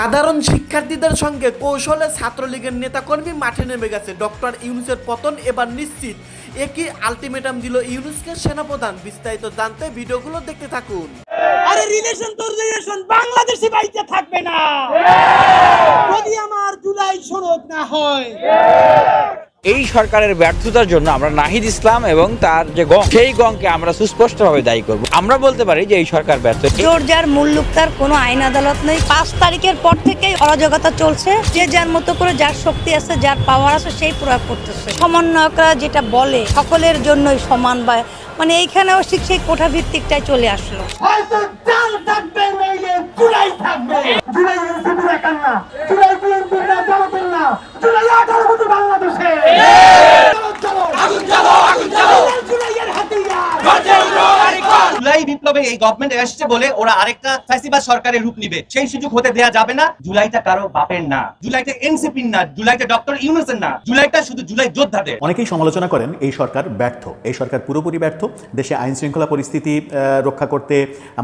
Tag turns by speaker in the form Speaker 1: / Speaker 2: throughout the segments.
Speaker 1: সাধারণ শিক্ষার্থীদের সঙ্গে কৌশলে ছাত্রলীগের নেতাকর্মী মাঠে নেমে গেছে। ডক্টর ইউনুসের পতন এবার নিশ্চিত। একই আলটিমেটাম দিল ইউনুসকে সেনাপ্রধান। বিস্তারিত জানতে ভিডিওগুলো দেখতে থাকুন।
Speaker 2: আরে রিলেশন তোর রিলেশন বাংলাদেশি বাইতে থাকবে না। যদি আমার জুলাই সনদ না হয়
Speaker 3: এই সরকারের ব্যর্থতার জন্য আমরা নাহিদ ইসলাম এবং তার যে গং সেই গংকে আমরা সুস্পষ্টভাবে দায়ী করব। আমরা বলতে পারি যে এই সরকার ব্যর্থ।
Speaker 4: জোর যার মুল্লুক তার কোনো আইন আদালত নেই। পাঁচ তারিখের পর থেকেই অরাজকতা চলছে। যে যার মতো করে যার শক্তি আছে যার পাওয়ার আছে সেই প্রয়োগ করতেছে। সমন্বয়করা যেটা বলে সকলের জন্যই সমান বা মানে এইখানেও ঠিক সেই কোঠা ভিত্তিকটাই চলে আসলো।
Speaker 2: থাকবে জুলাই আঠারো বাংলাদেশে। আগুন চলো আগুন চলো জুলাইয়ের হাতিয়ার
Speaker 5: জুলাই বিপ্লবে এই গভর্নমেন্ট এসছে বলে ওরা আরেকটা ফ্যাসিবাদ সরকারের রূপ নিবে। সেই সুযোগ হতে দেয়া যাবে না। জুলাইটা কারও বাপের না। জুলাইটা এনসিপির না। জুলাইটা ডক্টর ইউনুসের না। জুলাইটা শুধু জুলাই যোদ্ধাদের।
Speaker 6: অনেকেই সমালোচনা করেন এই সরকার ব্যর্থ। এই সরকার পুরোপুরি ব্যর্থ। দেশে আইন শৃঙ্খলা পরিস্থিতি রক্ষা করতে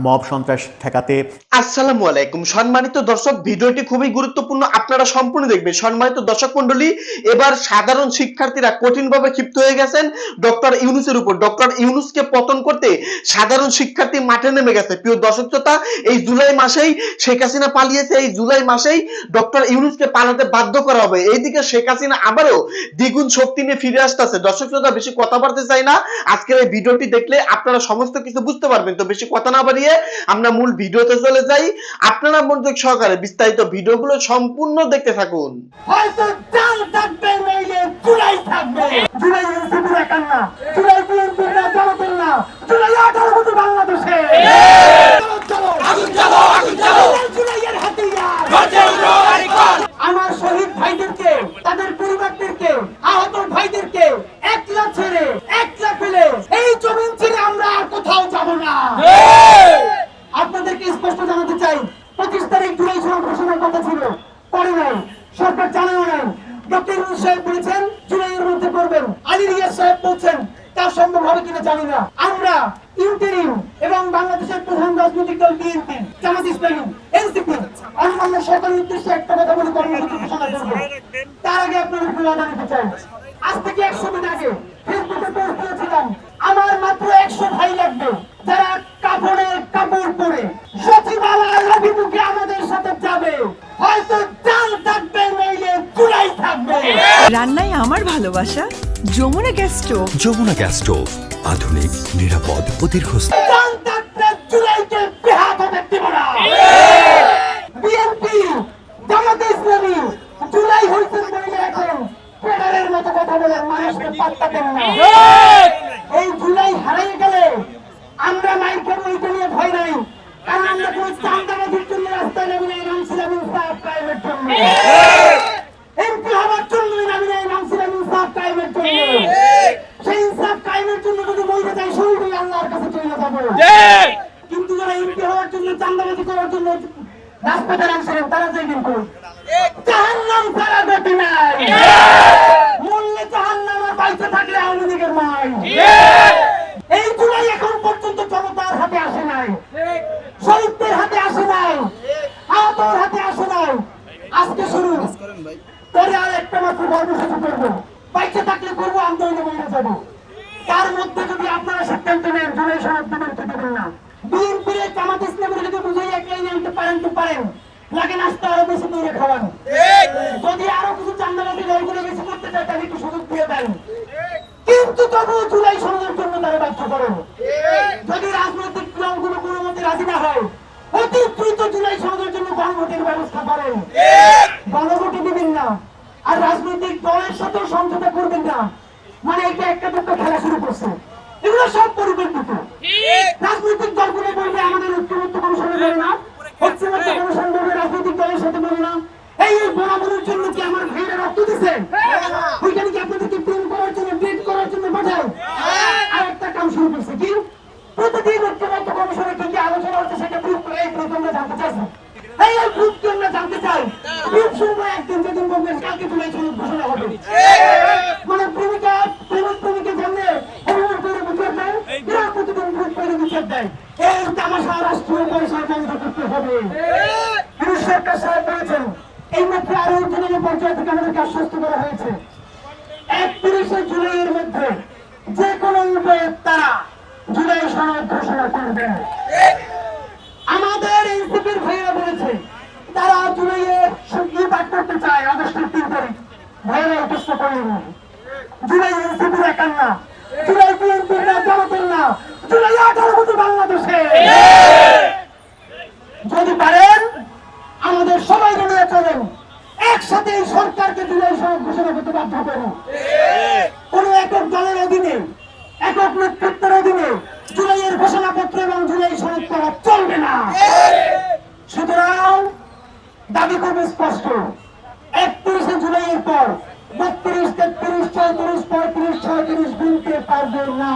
Speaker 6: মব সন্ত্রাস ঠেকাতে।
Speaker 7: আসসালামু আলাইকুম। সম্মানিত দর্শক ভিডিওটি খুবই গুরুত্বপূর্ণ। আপনারা সম্পূর্ণ দেখবেন। সম্মানিত দর্শক মন্ডলী এবার সাধারণ শিক্ষার্থীরা কঠিনভাবে ক্ষিপ্ত হয়ে গেছেন। ডক্টর ইউনুসের উপর। ডক্টর ইউনুসকে পতন করতে সাধারণ শিক্ষার্থী মাঠে নেমে গেছে। প্রিয় দর্শক শ্রোতা, এই জুলাই মাসেই শেখ হাসিনা পালিয়েছে, এই জুলাই মাসেই ডক্টর ইউনুসকে পালাতে বাধ্য করা হবে। এইদিকে শেখ হাসিনা আবারও দ্বিগুণ শক্তি নিয়ে ফিরে আসতেছে। দর্শক শ্রোতা, বেশি কথা বলতে চাই না। আজকের এই ভিডিওটি দেখলে আপনারা সমস্ত কিছু বুঝতে পারবেন। তো বেশি কথা না বাড়িয়ে আমরা মূল ভিডিওতে চলে যাই। আপনারা মনোযোগ সহকারে বিস্তারিত ভিডিওগুলো সম্পূর্ণ দেখতে থাকুন।
Speaker 2: হয়তো থাকবে থাকবে জুলাই ইউসুফের একার না জুলাই বিএনপির না জনতার না জুলাই আঠারো কোটি বাংলাদেশে চলো, চলো আগুন চলো আগুন চলো জুলাইয়ের হাতিয়ার আমার শহীদ ভাইদেরকে তাদের পরিবারদেরকে আহত ভাইদেরকে একলা ছেড়ে একলা ফেলে এই জমিন ছেড়ে আমরা আর কোথাও যাব না আপনাদেরকে স্পষ্ট জানাতে চাই পঁচিশ তারিখ জুলাই সভা ঘোষণার কথা ছিল করে নাই সরকার জানাও নাই ডক্টর ইউনুস সাহেব বলেছেন মধ্যে করবেন আলী রিয়াজ সাহেব বলছেন, তা সম্ভব হবে কিনা জানি না। আমরা ইন্টারিম এবং বাংলাদেশের প্রধান রাজনৈতিক দল বিএনপি, জামাত ইসলামী, এনসিপি, অন্যান্য সকলের উদ্দেশ্যে একটা কথা বলে কর্মসূচি ঘোষণা করব তার আগে আপনাদের প্রিয় জানাতে চাই। আজ থেকে একশো দিন আগে ফেসবুকে পোস্ট দিয়েছিলাম আমার মাত্র একশো ভাই লাগবে, যারা কাপড়ের কাপড় পরে। সচিবালয়ের অভিমুখে আমাদের সাথে যাবে। হয়তো চাল থাকবে নইলে চুলাই থাকবে।
Speaker 8: রান্নায় আমার ভালোবাসা Jamuna gas stove.
Speaker 9: Jamuna gas stove আধুনিক নিরাপদ ও দীর্ঘস্থায়ী।
Speaker 2: চাল থাকবে চুলাইকে বেহাত হতে দিব না বিএনপি জামাতে ইসলামী জুলাই হয়েছে বলে এখন ফেডারের মতো কথা বলে মানুষকে পাত্তা দেন না। এই জুলাই হারিয়ে গেলে আমরা ওইটা নিয়ে ভয় নাই কারণ আমরা কোনো চান্দাবাজির জন্য রাস্তায় জন্য এমপি হওয়ার জন্যই নামি নাই নামছিলাম ইনসাফ কায়েমের জন্য। সেই ইনসাফ কায়েমের জন্য যদি মরে যাই শহীদই আল্লাহর কাছে চলে যাব। কিন্তু যারা এমপি হওয়ার জন্য চান্দাবাজি করার জন্য রাজপথে নামছিলেন তারা যাইবেন কোন জাহান্নাম ছাড়া গতি নাই। মূল্যে জাহান্নাম আর বাইচে থাকলে আওয়ামী লীগের নাই এই জুলাই এখন পর্যন্ত জনতার হাতে আসে নাই। শহীদদের হাতে আসে নাই। আহতর হাতে আসে আজকে শুরু। আর একটা মাত্র করব। বাইচে থাকলে করব, আন্দোলনে বইরে যাব। তার মধ্যে যদি আপনারা সিদ্ধান্ত নেন দেবেন না আরও কিছু করতে কিন্তু তবুও জুলাই সনদের জন্য তারা বাধ্য করেন। যদি রাজনৈতিক দলগুলো কোনো মতে রাজি না হয় অতি দ্রুত জুলাই সনদের জন্য গণভোটের ব্যবস্থা করেন। গণভোটে দিবেন না। আর রাজনৈতিক দলের সাথে সমঝোতা করবেন না। মানে এটা একটা দুটো খেলা শুরু করছে। এগুলো সব পরিকল্পিত রাজনৈতিক দলগুলো বলবে আমাদের ঐক্যমত্য কমিশনে বলে না। ঐক্যমত্য কমিশন বলবে রাজনৈতিক দলের সাথে বলে না। এই বরাবরের জন্য কি আমার ভাইরা রক্ত দিছে? ওইখানে কি আপনাদেরকে প্রেম করার জন্য ডেট করার জন্য পাঠায়? আর একটা কাম শুরু করছে কি? প্রতিদিন কমিশনে কি কি আলোচনা হচ্ছে সেটা গ্রুপ করে এই গ্রুপ আমরা জানতে চাইছি এই এই গ্রুপ কি আমরা জানতে চাই গ্রুপ শুনব একদিন যেদিন বলবেন কালকে জুলাই সনদ ঘোষণা হবে। মানে প্রেমিকা প্রেমিক প্রেমিকের সামনে অভিমান করে বিচার দেয় এরা প্রতিদিন গ্রুপ করে বিচার দেয়। এই তামাশা রাষ্ট্রীয় পয়সা বন্ধ করতে হবে। কিন্তু সরকার সাহেব বলেছেন এই মাত্র আরও পর্যায়ে থেকে আমাদেরকে আশ্বস্ত করা হয়েছে একত্রিশে জুলাইয়ের মধ্যে যে কোনো উপায়ে তারা জুলাই সনদ ঘোষণা করবেন আমাদের এনসিপির ভাইয়েরা বলেছে তারা জুলাইয়ে ই পাঠ করতে চায় আগস্টের তিন তারিখ। ভাইয়েরা যথেষ্ট করেন জুলাই এনসিপির একার না জুলাই বিএনপির না জামাতের না জুলাই আঠারো কোটি বাংলাদেশে। যদি পারেন, আমাদের সবাই নিয়ে চলেন। একসাথে এই সরকারকে জুলাই সনদ ঘোষণা করতে বাধ্য করুন কোন একক দলের অধীনে, একক নেতৃত্বের অধীনে জুলাইয়ের ঘোষণাপত্র এবং জুলাই সনদ করা চলবে না। সুতরাং দাবি করবে স্পষ্ট। একত্রিশে জুলাইয়ের পর বত্রিশ তেত্রিশ চৌত্রিশ পঁয়ত্রিশ ছয়ত্রিশ গুনতে পারবে না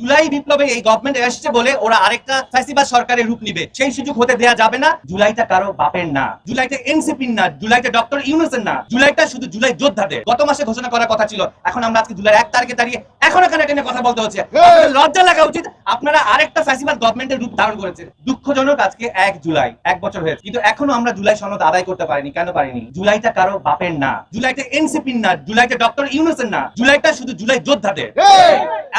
Speaker 5: জুলাই বিপ্লবে এই গভর্নমেন্ট এসছে বলে ওরা আরেকটা ফ্যাসিবাদ সরকারের রূপ নিবে। সেই সুযোগ হতে দেয়া যাবে না। জুলাইটা কারও বাপের না। জুলাইটা এনসিপির না। জুলাইটা ডক্টর ইউনুসের না। জুলাইটা শুধু জুলাই যোদ্ধাদের। গত মাসে ঘোষণা করার কথা ছিল। এখন আমরা আজকে জুলাই এক তারিখে দাঁড়িয়ে এখন এখানে টেনে কথা বলতে হচ্ছে। লজ্জা লাগা উচিত। আপনারা আরেকটা ফ্যাসিবাদ গভর্নমেন্টের রূপ ধারণ করেছে দুঃখজনক আজকে এক জুলাই। এক বছর হয়েছে। কিন্তু এখনও আমরা জুলাই সনদ আদায় করতে পারিনি। কেন পারিনি? জুলাইটা কারও বাপের না। জুলাইটা এনসিপির না। জুলাইটা ডক্টর ইউনুসের না। জুলাইটা শুধু জুলাই যোদ্ধাদের।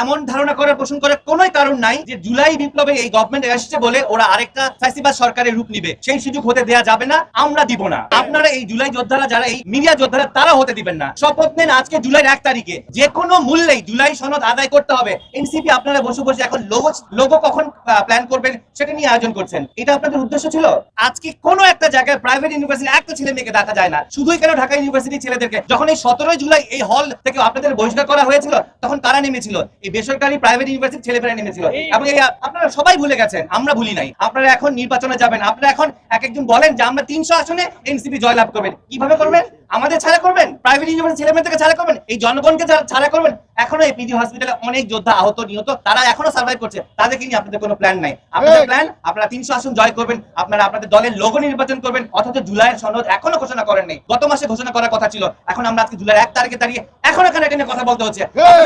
Speaker 5: এমন ধারণা করার পোষণ করার কোনোই কারণ নাই যে জুলাই বিপ্লবে এই গভর্নমেন্ট এসছে বলে ওরা আরেকটা ফ্যাসিবাদ সরকারের রূপ নিবে। সেই সুযোগ হতে দেয়া যাবে না, আমরা দিব না। আপনারা এই জুলাই যোদ্ধারা যারা, এই মিডিয়া যোদ্ধারা, তারা হতে দিবেন না। শপথ নেন আজকে জুলাই এক তারিখে। যে কোনো মূল্যেই জুলাই সনদ আদায় করতে হবে। এনসিপি আপনারা বসে বসে এখন লোগো লোগো কখন প্ল্যান করবেন সেটা নিয়ে আয়োজন করছেন। এটা আপনাদের উদ্দেশ্য ছিল? আজকে কোনো একটা জায়গায় প্রাইভেট ইউনিভার্সিটি একটা ছেলে মেয়েকে দেখা যায় না। শুধুই কেন ঢাকা ইউনিভার্সিটি ছেলেদেরকে? যখন এই সতেরোই জুলাই এই হল থেকে আপনাদের বহিষ্কার করা হয়েছিল, তখন কারা নেমেছিল? এই বেসরকারি প্রাইভেট ইউনিভার্সিটি ছেলেমেয়েরা নেমেছিল। এবং আপনারা সবাই ভুলে গেছেন আমরা ভুলি নাই। আপনারা এখন নির্বাচনে যাবেন। আপনারা এখন এক একজন বলেন যে আমরা তিনশো আসনে এনসিপি জয়লাভ করবেন। কীভাবে করবেন? আমাদের ছাড়া করবেন? প্রাইভেট ইউনিভার্সিটি ছেলেমেয়েদেরকে ছাড়া করবেন? এই জনগণকে ছাড়া- করবেন? এখনও এই পিজি হসপিটালে অনেক যোদ্ধা আহত নিহত তারা এখনও সার্ভাইভ করছে। তাদেরকে নিয়ে আপনাদের কোনো প্ল্যান নাই। আপনাদের প্ল্যান আপনারা তিনশো আসন জয় করবেন আপনারা আপনাদের দলের লোগো নির্বাচন করবেন অথচ জুলাইয়ের সনদ এখনও ঘোষণা করেন নাই। গত মাসে ঘোষণা করার কথা ছিল। এখন আমরা আজকে জুলাই এক তারিখে দাঁড়িয়ে এখন এখানে টেনে কথা বলতে হচ্ছে।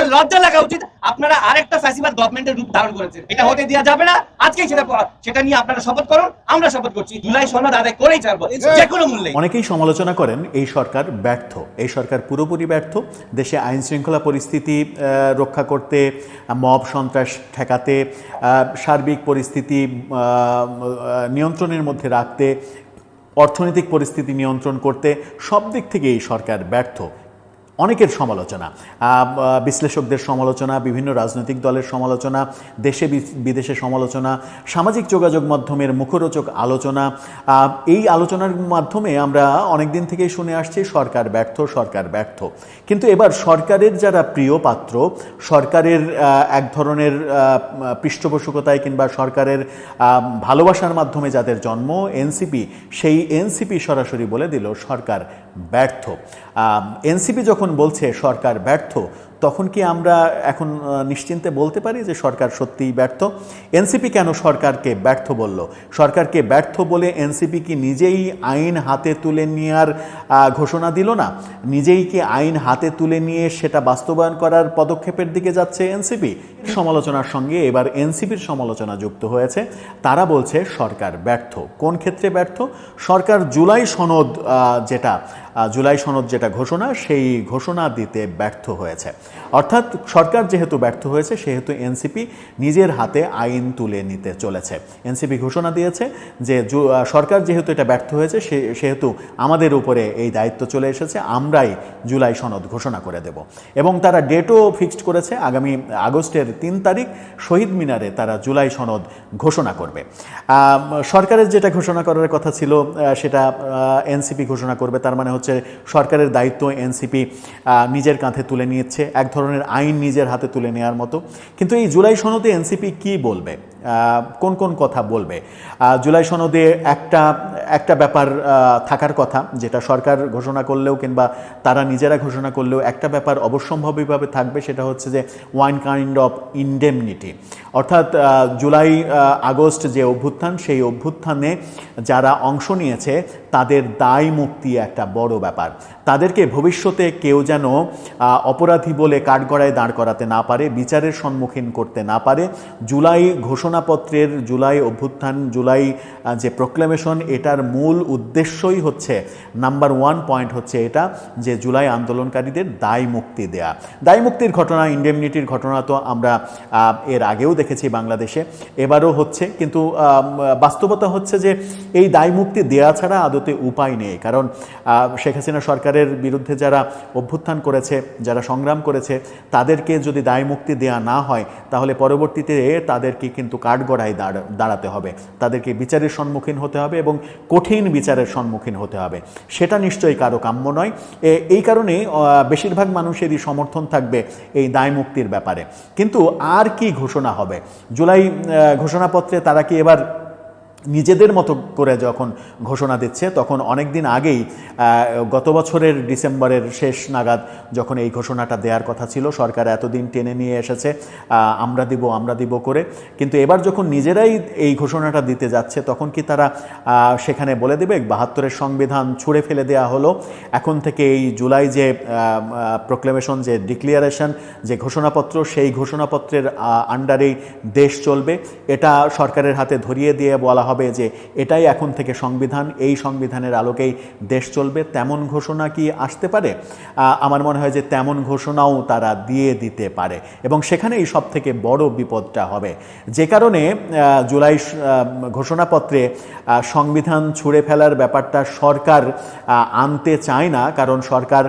Speaker 5: লজ্জা লাগা উচিত। আপনারা আরেকটা ফ্যাসিবাদ গভর্নমেন্টের রূপ ধারণ করেছেন। এটা হতে দেওয়া যাবে না। আজকেই সেটা সেটা নিয়ে আপনারা শপথ করুন। আমরা শপথ করছি। জুলাই সনদ আদায় করেই ছাড়বো। যে কোনো মূল্যে
Speaker 6: অনেকেই সমালোচনা করেন এই সরকার ব্যর্থ। এই সরকার পুরোপুরি ব্যর্থ। দেশে আইন শৃঙ্খলা পরিস্থিতি রক্ষা করতে, মব সন্ত্রাস ঠেকাতে সার্বিক পরিস্থিতি নিয়ন্ত্রণের মধ্যে রাখতে, অর্থনৈতিক পরিস্থিতি নিয়ন্ত্রণ করতে সব দিক থেকে এই সরকার ব্যর্থ। অনেকের সমালোচনা বিশ্লেষকদের সমালোচনা, বিভিন্ন রাজনৈতিক দলের সমালোচনা, দেশে বিদেশে সমালোচনা, সামাজিক যোগাযোগ মাধ্যমের মুখরোচক আলোচনা এই আলোচনার মাধ্যমে আমরা অনেক দিন থেকেই শুনে আসছি সরকার ব্যর্থ সরকার ব্যর্থ। কিন্তু এবার সরকারের যারা প্রিয় পাত্র, সরকারের এক ধরনের পৃষ্ঠপোষকতায় কিংবা সরকারের ভালোবাসার মাধ্যমে যাদের জন্ম, এনসিপি, সেই এনসিপি সরাসরি বলে দিল সরকার ব্যর্থ। এনসিপি যখন বলছে সরকার ব্যর্থ, তখন কি আমরা এখন নিশ্চিন্তে বলতে পারি যে সরকার সত্যিই ব্যর্থ? এনসিপি কেন সরকারকে ব্যর্থ বলল? সরকারকে ব্যর্থ বলে এনসিপি কি নিজেই আইন হাতে তুলে নেওয়ার ঘোষণা দিল না? নিজেই কি আইন হাতে তুলে নিয়ে সেটা বাস্তবায়ন করার পদক্ষেপের দিকে যাচ্ছে এনসিপি? সমালোচনার সঙ্গে এবার এনসিপির সমালোচনা যুক্ত হয়েছে। তারা বলছে সরকার ব্যর্থ। কোন ক্ষেত্রে ব্যর্থ? সরকার জুলাই সনদ যেটা জুলাই সনদ যেটা ঘোষণা, সেই ঘোষণা দিতে ব্যর্থ হয়েছে। অর্থাৎ সরকার যেহেতু ব্যর্থ হয়েছে, সেহেতু এনসিপি নিজের হাতে আইন তুলে নিতে চলেছে। এনসিপি ঘোষণা দিয়েছে যে সরকার যেহেতু এটা ব্যর্থ হয়েছে সেহেতু আমাদের উপরে এই দায়িত্ব চলে এসেছে, আমরাই জুলাই সনদ ঘোষণা করে দেব। এবং তারা ডেটও ফিক্সড করেছে, আগামী আগস্টের তিন তারিখ শহীদ মিনারে তারা জুলাই সনদ ঘোষণা করবে। সরকারের যেটা ঘোষণা করার কথা ছিল সেটা এনসিপি ঘোষণা করবে, তার মানে হচ্ছে সরকারের দায়িত্ব এনসিপি নিজের কাঁধে তুলে নিচ্ছে, এক ধরনের আইন নিজের হাতে তুলে নেওয়ার মতো। কিন্তু এই জুলাই সনদে এনসিপি কি বলবে? কোন কোন কথা বলবে? জুলাই সনদে একটা একটা ব্যাপার থাকার কথা, যেটা সরকার ঘোষণা করলেও কিংবা তারা নিজেরা ঘোষণা করলেও একটা ব্যাপার অবশ্যম্ভাবীভাবে থাকবে, সেটা হচ্ছে যে ওয়ান কাইন্ড অফ ইনডেমনিটি। অর্থাৎ জুলাই আগস্ট যে অভ্যুত্থান, সেই অভ্যুত্থানে যারা অংশ নিয়েছে, তাদের দায় মুক্তি একটা বড় ব্যাপার। তাদেরকে ভবিষ্যতে কেউ যেন অপরাধী বলে কাঠগড়ায় দাঁড় করাতে না পারে, বিচারের সম্মুখীন করতে না পারে। জুলাই ঘোষণাপত্রের, জুলাই অভ্যুত্থান, জুলাই যে প্রোক্লেমেশন এটার মূল উদ্দেশ্যই হচ্ছে নাম্বার ওয়ান পয়েন্ট হচ্ছে এটা, যে জুলাই আন্দোলনকারীদের দায় মুক্তি দেয়া। দায় মুক্তির ঘটনা ইন্ডেমনিটির ঘটনা তো আমরা এর আগেও দেখেছি বাংলাদেশে। এবারও হচ্ছে, কিন্তু বাস্তবতা হচ্ছে যে, এই দায় মুক্তি দেয়া ছাড়া আদতে উপায় নেই। কারণ শেখ হাসিনা সরকারের বিরুদ্ধে যারা অভ্যুত্থান করেছে, যারা সংগ্রাম করেছে, তাদেরকে যদি দায় মুক্তি দেয়া না হয়, তাহলে পরবর্তীতে তাদেরকে কিন্তু কাঠগড়ায় দাঁড়, দাঁড়াতে হবে। তাদেরকে বিচারের সম্মুখীন হতে হবে এবং কঠিন বিচারের সম্মুখীন হতে হবে। সেটা নিশ্চয়ই কারও কাম্য নয়। এই কারণে বেশিরভাগ মানুষেরই সমর্থন থাকবে এই দায় মুক্তির ব্যাপারে। কিন্তু আর কি ঘোষণা হবে? জুলাই ঘোষণাপত্রে তারা কি এবার নিজেদের মতো করে যখন ঘোষণা দিচ্ছে, তখন অনেক দিন আগেই গত বছরের ডিসেম্বরের শেষ নাগাদ যখন এই ঘোষণাটা দেওয়ার কথা ছিল, সরকার এতদিন টেনে নিয়ে এসেছে আমরা দিব আমরা দিব করে। কিন্তু এবার যখন নিজেরাই এই ঘোষণাটা দিতে যাচ্ছে, তখন কি তারা সেখানে বলে দেবে, বাহাত্তরের সংবিধান ছুঁড়ে ফেলে দেওয়া হলো। এখন থেকে এই জুলাই যে প্রোক্লেমেশন যে ডিক্লিয়ারেশন যে ঘোষণাপত্র, সেই ঘোষণাপত্রের আন্ডারেই দেশ চলবে। এটা সরকারের হাতে ধরিয়ে দিয়ে বলা হবে। যে এটাই এখন থেকে সংবিধান, এই সংবিধানের আলোকেই দেশ চলবে। তেমন ঘোষণা কি আসতে পারে? আমার মনে হয় যে তেমন ঘোষণাও তারা দিয়ে দিতে পারে। এবং সেখানেই সব থেকে বড় বিপদটা হবে। যে কারণে জুলাই ঘোষণাপত্রে সংবিধান ছুঁড়ে ফেলার ব্যাপারটা সরকার আনতে চায় না। কারণ সরকার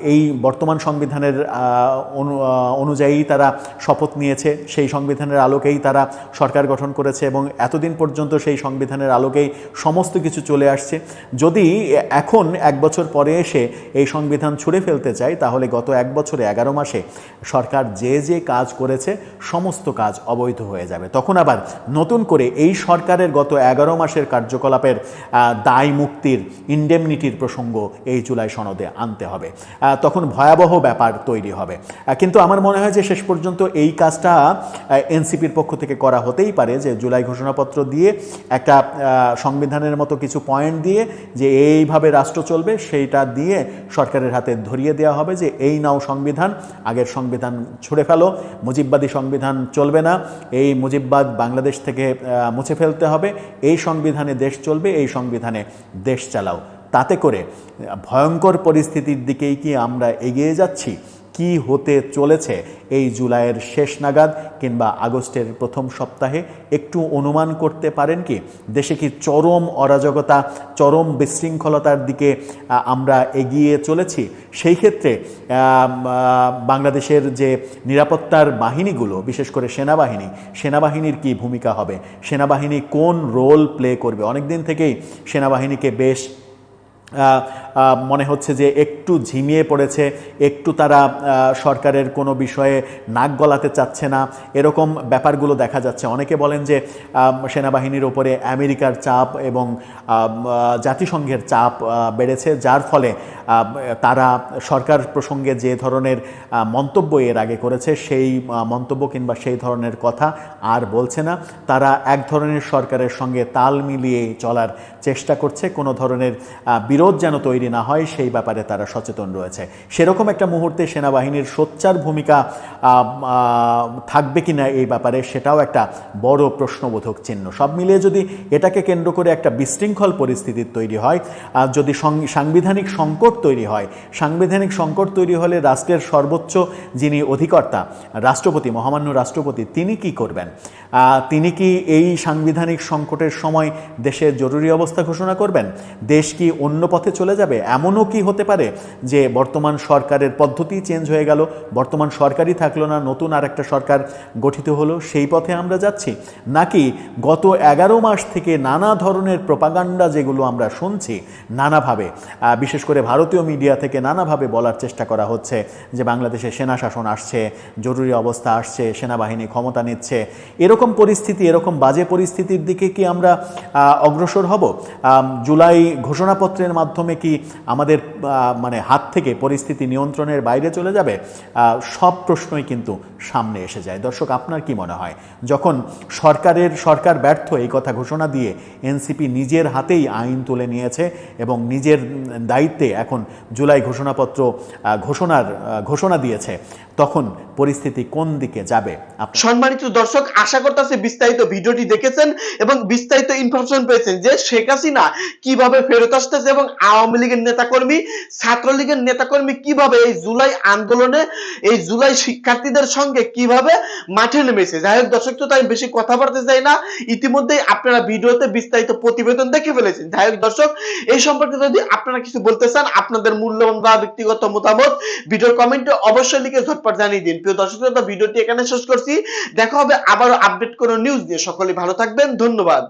Speaker 6: এই বর্তমান সংবিধানের অনু- অনুযায়ী তারা শপথ নিয়েছে। সেই সংবিধানের আলোকেই তারা সরকার গঠন করেছে এবং এতদিন পর্যন্ত সেই সংবিধানের আলোকেই সমস্ত কিছু চলে আসছে। যদি এখন এক বছর পরে এসে এই সংবিধান ছুঁড়ে ফেলতে চায়, তাহলে গত এক বছরে এগারো মাসে সরকার যে যে কাজ করেছে, সমস্ত কাজ অবৈধ হয়ে যাবে। তখন আবার নতুন করে এই সরকারের গত এগারো মাসের কার্যকলাপের দায় মুক্তির ইন্ডেমনিটির প্রসঙ্গ এই জুলাই সনদে আনতে হবে। তখন ভয়াবহ ব্যাপার তৈরি হবে। কিন্তু আমার মনে হয় যে শেষ পর্যন্ত এই কাজটা এনসিপির পক্ষ থেকে করা হতেই পারে যে জুলাই ঘোষণাপত্র দিয়ে একটা সংবিধানের মতো কিছু পয়েন্ট দিয়ে যে এইভাবে রাষ্ট্র চলবে, সেইটা দিয়ে সরকারের হাতে ধরিয়ে দেওয়া হবে যে এই নাও সংবিধান, আগের সংবিধান ছুড়ে ফেলো, মুজিববাদী সংবিধান চলবে না, এই মুজিববাদ বাংলাদেশ থেকে মুছে ফেলতে হবে, এই সংবিধানে দেশ চলবে, এই সংবিধানে দেশ চালাও। তাতে করে ভয়ঙ্কর পরিস্থিতির দিকেই কি আমরা এগিয়ে যাচ্ছি? কি হতে চলেছে এই জুলাইয়ের শেষ নাগাদ কিংবা আগস্টের প্রথম সপ্তাহে? একটু অনুমান করতে পারেন কি? দেশে কি চরম অরাজকতা, চরম বিশৃঙ্খলতার দিকে আমরা এগিয়ে চলেছি? সেই ক্ষেত্রে বাংলাদেশের যে নিরাপত্তার বাহিনীগুলো, বিশেষ করে সেনাবাহিনী, সেনাবাহিনীর কি ভূমিকা হবে? সেনাবাহিনী কোন রোল প্লে করবে? অনেক দিন থেকেই সেনাবাহিনীকে বেশ মনে হচ্ছে যে একটু ঝিমিয়ে পড়েছে একটু তারা সরকারের কোনো বিষয়ে নাক গলাতে চাচ্ছে না। এরকম ব্যাপারগুলো দেখা যাচ্ছে। অনেকে বলেন যে সেনাবাহিনীর ওপরে আমেরিকার চাপ এবং জাতিসংঘের চাপ বেড়েছে যার ফলে তারা সরকার প্রসঙ্গে যে ধরনের মন্তব্য এর আগে করেছে সেই মন্তব্য কিংবা সেই ধরনের কথা আর বলছে না। তারা এক ধরনের সরকারের সঙ্গে তাল মিলিয়ে চলার চেষ্টা করছে কোনো ধরনের আহ, বিরোধ যেন তৈরি না হয়, সেই ব্যাপারে তারা সচেতন রয়েছে। সেরকম একটা মুহূর্তে সেনাবাহিনীর সোচ্চার ভূমিকা থাকবে কিনা এই ব্যাপারে সেটাও একটা বড় প্রশ্নবোধক চিহ্ন। সব মিলিয়ে যদি এটাকে কেন্দ্র করে একটা বিশৃঙ্খল পরিস্থিতির তৈরি হয়, আর যদি সাংবিধানিক সংকট তৈরি হয়, সাংবিধানিক সংকট তৈরি হলে রাষ্ট্রের সর্বোচ্চ যিনি অধিকর্তা, রাষ্ট্রপতি, মহামান্য রাষ্ট্রপতি, তিনি কি করবেন? তিনি কি এই সাংবিধানিক সংকটের সময় দেশের জরুরি অবস্থা ঘোষণা করবেন? দেশ কি অন্য পথে চলে যাবে? এমনও কি হতে পারে যে বর্তমান সরকারের পদ্ধতি চেঞ্জ হয়ে গেল? বর্তমান সরকারই থাকল না, নতুন আর একটা সরকার গঠিত হলো, সেই পথে আমরা যাচ্ছি? নাকি গত এগারো মাস থেকে নানা ধরনের প্রপাগান্ডা যেগুলো আমরা শুনছি, নানাভাবে বিশেষ করে ভারতীয় মিডিয়া থেকে নানাভাবে বলার চেষ্টা করা হচ্ছে যে বাংলাদেশে সেনা শাসন আসছে, জরুরি অবস্থা আসছে, সেনাবাহিনী ক্ষমতা নিচ্ছে, এরকম পরিস্থিতি, এরকম বাজে পরিস্থিতির দিকে কি আমরা অগ্রসর হব? জুলাই ঘোষণাপত্রের মাধ্যমে কি আমাদের মানে হাত থেকে পরিস্থিতি নিয়ন্ত্রণের বাইরে চলে যাবে? সব প্রশ্নই কিন্তু সামনে এসে যায়। দর্শক, আপনার কি মনে হয়? যখন সরকারের, সরকার ব্যর্থ এই কথা ঘোষণা দিয়ে এনসিপি নিজের হাতেই আইন তুলে নিয়েছে এবং নিজের দায়িত্বে এখন জুলাই ঘোষণাপত্র ঘোষণার ঘোষণা দিয়েছে, তখন পরিস্থিতি কোন দিকে যাবে?
Speaker 7: সম্মানিত দর্শক, আশা করতেছি বিস্তারিত ভিডিওটি দেখেছেন এবং বিস্তারিত ইনফরমেশন পেয়েছেন যে শেখ হাসিনা কীভাবে ফেরত আসতেছে এবং আওয়ামী লীগের নেতাকর্মী, ছাত্রলীগের নেতাকর্মী কীভাবে এই জুলাই আন্দোলনে, এই জুলাই শিক্ষার্থীদের সঙ্গে কীভাবে মাঠে নেমেছে? যাই হোক দর্শক, তো তাই বেশি কথা বলতে চাই না। ইতিমধ্যেই আপনারা ভিডিওতে বিস্তারিত প্রতিবেদন দেখে ফেলেছেন। যাই হোক দর্শক, এই সম্পর্কে যদি আপনারা কিছু বলতে চান, আপনাদের মূল্যবান বা ব্যক্তিগত মতামত ভিডিওর কমেন্টে অবশ্যই লিখে ঝটপট জানিয়ে দিন। প্রিয় দর্শক ভিডিওটি এখানে শেষ করছি। দেখা হবে আবারও আপডেট কোনো নিউজ দিয়ে। সকলে ভালো থাকবেন। ধন্যবাদ।